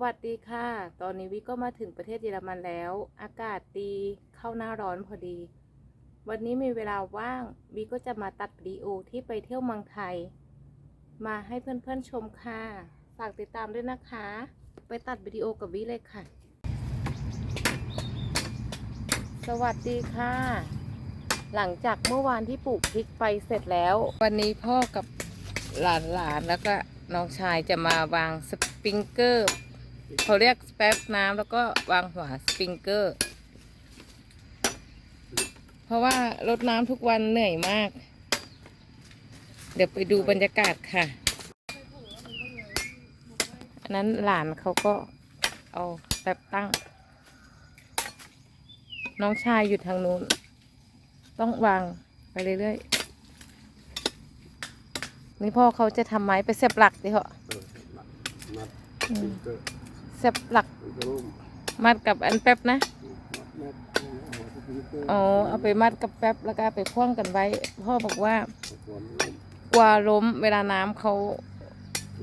วัสดีค่ะ ตอนนี้วิก็มาถึงประเทศเยอรมันแล้ว อากาศดีเข้าหน้าร้อนพอดี วันนี้มีเวลาว่างวิก็จะมาตัดวิดีโอที่ไปเที่ยวเมืองไทย มาให้เพื่อนๆชมค่ะ ฝากติดตามด้วยนะคะ ไปตัดวิดีโอกับวิเลยค่ะ สวัสดีค่ะ หลังจากเมื่อวานที่ปลูกพริกไปเสร็จแล้ว วันนี้พ่อกับหลานๆแล้วก็น้องชายจะมาวางสปริงเกอร์ เขาเรียกสเปซน้ำแล้วก็วางหัวสปริงเกอร์ เพราะว่ารดน้ำทุกวันเหนื่อยมาก เดี๋ยวไปดูบรรยากาศค่ะ อันนั้นหลานเขาก็เอาแป๊บตั้ง น้องชายอยู่ทางนู้น ต้องวางไปเรื่อยๆ นี่พ่อเขาจะทำไม้ไปเสียบหลักดิเหรอเออมัดอืม เสียบหลักมัดกับอันแป๊บนะอ๋อเอาไปมัดกับแป๊บแล้วก็ไปพ่วงกันไว้ พ่อบอกว่ากลัวล้มเวลาน้ำเขา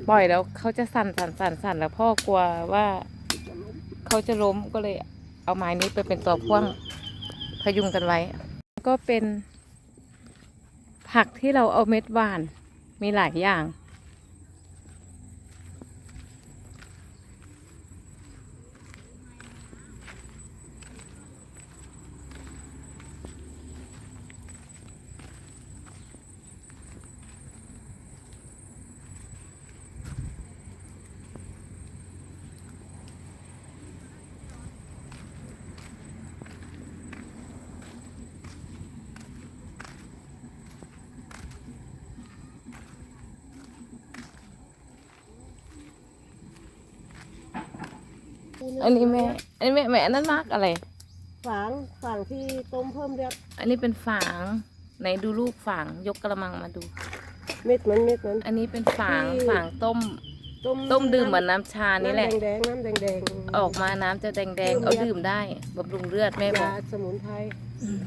ปล่อยแล้วเขาจะสั่นสั่นสั่นสั่นแล้วพ่อกลัวว่าเขาจะล้มก็เลยเอาไม้นี้ไปเป็นตัวพ่วงพยุงกันไว้ ก็เป็นผักที่เราเอาเม็ดหวานมีหลายอย่าง อันนี้แม่ อันนี้แม่แม่อันนั้นมากอะไร ฝางฝางที่ต้มเพิ่มเลือดอันนี้เป็นฝางไหนดูลูกฝางยกกระมังมาดู เม็ดมันเม็ดมัน อันนี้เป็นฝางที่ ฝางต้ม ต้มต้มดื่มเหมือนน้ำชานี่แหละน้ำแดงๆน้ำแดงๆ ออกมาน้ำจะแดงๆ เอาดื่มได้บำรุงเลือดแม่บอยากสมุนไพร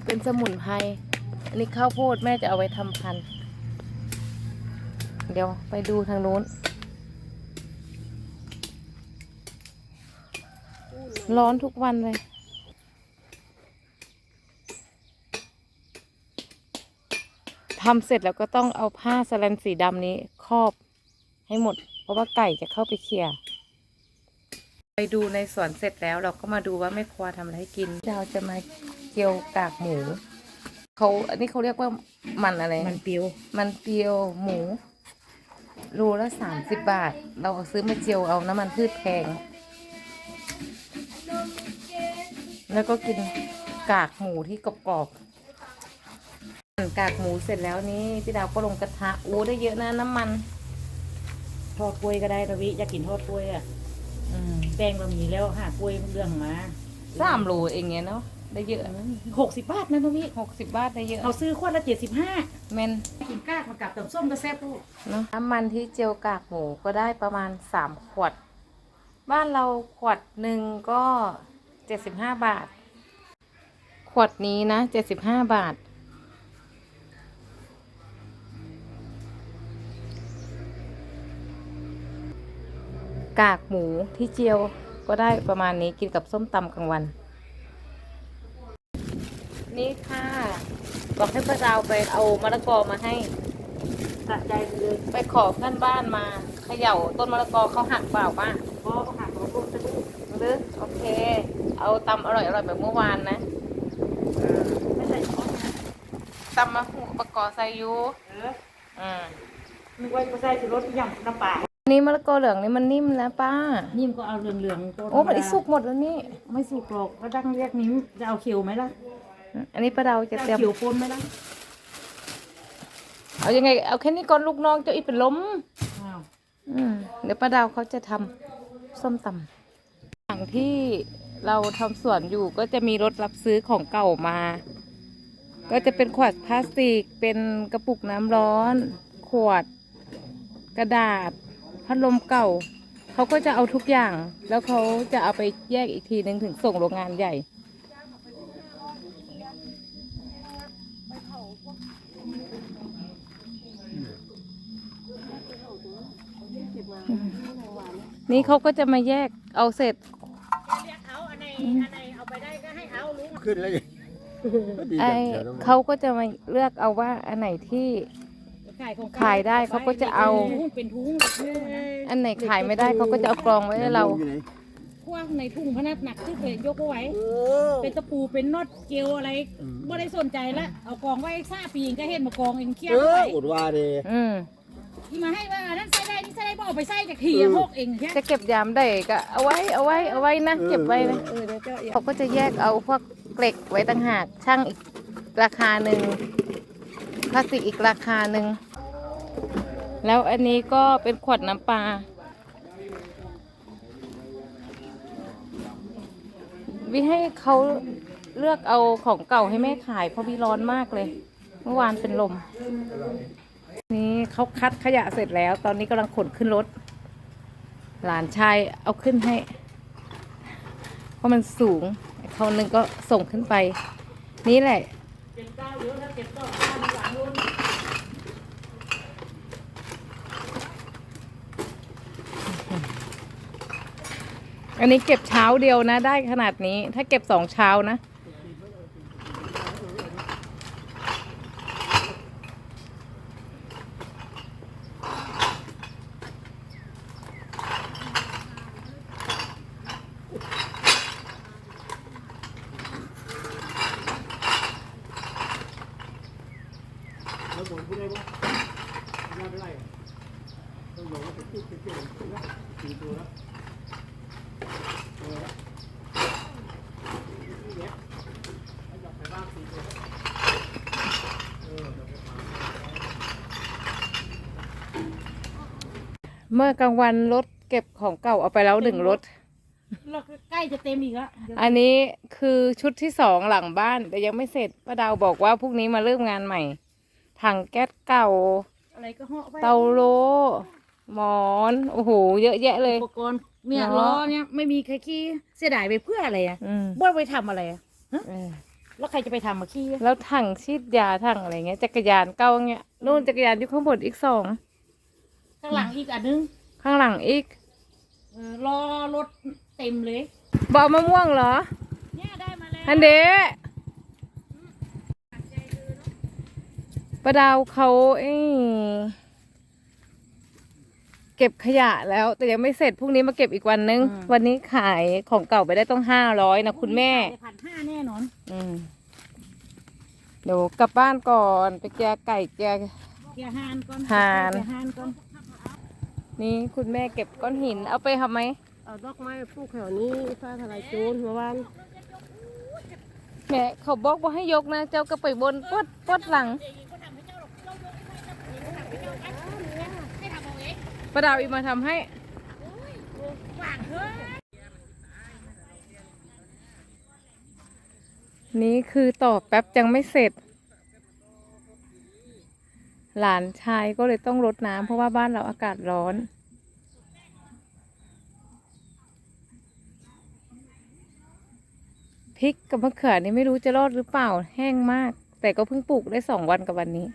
เป็นสมุนไพร อันนี้ข้าวโพดแม่จะเอาไว้ทำพันธุ์เดี๋ยวไปดูทางนู้น ร้อนทุกวันเลยทำเสร็จแล้วก็ต้องเอาผ้าสแลนสีดำนี้ครอบให้หมด เพราะว่าไก่จะเข้าไปเคลียร์ไปดูในสวนเสร็จแล้วเราก็มาดูว่าแม่ครัวทำอะไรให้กินเราจะมาเจียวกากหมูเขาอันนี้เขาเรียกว่ามันอะไร มันเปรี้ยว มันเปียวหมูโลละสามสิบบาท เราเอาซื้อมาเจียวเอาน้ำมันพืชแพง แล้วก็กินกากหมูที่กรอบๆหั่นกากหมูเสร็จแล้วนี่พี่ดาวก็ลงกระทะโอ้ได้เยอะนะน้ำมัน ทอดกล้วยก็ได้นะวิอยากกินทอดกล้วยอะอืมแป้งเรามีแล้วหากล้วยเรื่องมาสามโลเองเงี้ยเนาะได้เยอะนะหกสิบบาทนะนะวิหกสิบบาทได้เยอะเราซื้อขวดละเจ็ดสิบห้าเมนกินก้ากมากับตับส้มก็แซ่บลูกเนาะน้ำมันที่เจียวกากหมูก็ได้ประมาณสามขวด บ้านเราขวดหนึ่งก็ เจ็ดสิบห้าบาท ขวดนี้นะเจ็ดสิบห้าบาท กากหมูที่เจียวก็ได้ประมาณนี้กินกับส้มตำกลางวัน นี่ค่ะบอกให้พระดาวไปเอามะละกอมาให้สะใจเลยไปขอเพื่อนบ้านมาเขย่าต้นมะละกอเขาหักเปล่าป้าพอก็หักของลูกจะลูกหรือโอเค เอาตำอร่อยอร่อยแบบเมื่อวานนะไม่ใส่ช้อนนะตำมะหูประกอใส่อยูเอออืมนึกว่าจะใส่ชูรสยำน้ำปลาอันนี้มะละกอเหลืองนี่มันนิ่มแล้วป้า นิ่มก็เอาเหลืองๆตัวโอ้มันอีสุกหมดแล้วนี่ ไม่สุกหรอกก็ดังเรียกนิ้มจะเอาเขียวไหมล่ะอันนี้ป้าเดาจะจะเอาเตรียมเขียวปนไหมล่ะเอายังไงเอาแค่นี้ก่อนลูกน้องเจะอีเป็นล้มอ้าวอืมเดี๋ยวป้าดาวเขาจะทำส้มตำอย่างที่ เราทำสวนอยู่ก็จะมีรถรับซื้อของเก่ามา ก็จะเป็นขวดพลาสติก เป็นกระปุกน้ำร้อน ขวด กระดาษ พัดลมเก่า เขาก็จะเอาทุกอย่าง แล้วเขาจะเอาไปแยกอีกทีนึงถึงส่งโรงงานใหญ่นี่เขาก็จะมาแยกเอาเสร็จ เอาอันไหนอันไหนเอาไปได้ก็ให้เอาลุงขึ้นเลยก็ดีไอจังเดี๋ยวต้องเขาก็จะมาเลือกเอาว่าอันไหนที่ขายของขายได้เขาก็จะเอา เป็นทุงเป็นทุงอันไหนขายไม่ได้เขาก็จะเอากรองไว้ให้เรา อยู่ไหนพวกในทุ่งพนักหนักที่เคยยกเอาไว้โอ้เป็นตะปูเป็นน็อตเกลียวอะไรอืมไม่ได้สนใจละเอากองไว้ซ่าปีเองก็เห็นมากองเองเครียดเอเอาอไว้อดว่าเด้อืม ที่มาให้ว่าอันนั้นใส่ได้นี่ใส่ได้บ่เอาไปใส่จากทีหกเองแค่จะเก็บยามได้ก็เอาไว้เอาไว้เอาไว้นะเก็บไว้นะเออเดี๋ยวเจ้าอย่าเขาก็จะแยกเอาพวกเกล็กไว้ต่างหากช่างอีกราคาหนึ่งพลาสติกอีกราคาหนึ่งแล้วอันนี้ก็เป็นขวดน้ำปลาวิให้เขาเลือกเอาของเก่าให้แม่ขายเพราะวิร้อนมากเลย เมื่อวานเป็นลมนี่ เขาคัดขยะเสร็จแล้ว ตอนนี้กำลังขนขึ้นรถ หลานชายเอาขึ้นให้ เพราะมันสูงอีกคนนึงก็ส่งขึ้นไป นี่แหละอันนี้เก็บก้าวเยอะได้ขนะเก็บต่อข้านะ วหลังรุ่นอันนี้เก็บเช้าเดียวนะได้ขนาดนี้ถ้าเก็บสองเช้านะเมื่อกลางวันรถเก็บของเก่าเอาไปแล้วหนึ่งรถ เราก็ใกล้จะเต็มอีกแล้วอันนี้คือชุดที่สองหลังบ้าน แต่ยังไม่เสร็จป้าดาวบอกว่าพรุ่งนี้มาเริ่มงานใหม่ ถังแก๊สเก่า อะไรก็เหาะไปเตาโลหมอน โอ้โห เยอะแยะเลย อุปกรณ์เนี่ยเนอะล้อเนี่ยไม่มีใครขี้เสียดายไปเพื่ออะไรอะอืมบ่ไปทำอะไรอะเออแล้วใครจะไปทำมาขี้อะแล้วถังชีดยาถังอะไรเงี้ย จักรยานเก่าเงี้ยนู่นจักรยานอยู่ข้างบนอีกสอง ข้างหลังอีกอันนึงข้างหลังอีกเออรอรถเต็มเลย บอมะม่วงเหรอ เนี่ยได้มาแล้วฮันเดะ ป้าดาวเขาเอ้ยเก็บขยะแล้ว แต่ยังไม่เสร็จพรุ่งนี้มาเก็บอีกวันนึงวันนี้ขายของเก่าไปได้ต้องห้าร้อยนะคุณแม่ พันห้าแน่นอนอืมเดี๋ยวกลับบ้านก่อนไปแกะไก่แกะ เกียร์ฮานก่อนฮาน เกียร์ฮานก่อนนี่คุณแม่เก็บก้อนหิน เอาไปทำไหม เอาดอกไม้ปลูกแถวนี้ฟ้าทลายโจรเมื่อวานแม่เขาบอกว่าให้ยกนะ เจ้าก็ไปบนปดปดหลัง ป้าดาวอีกมาทำให้นี่คือต่อแป๊บยังไม่เสร็จ หลานชายก็เลยต้องรดน้ำเพราะว่าบ้านเราอากาศร้อน พริกกับมะเขือนี่ไม่รู้จะรอดหรือเปล่าแห้งมาก แต่ก็เพิ่งปลูกได้สองวันกับวันนี้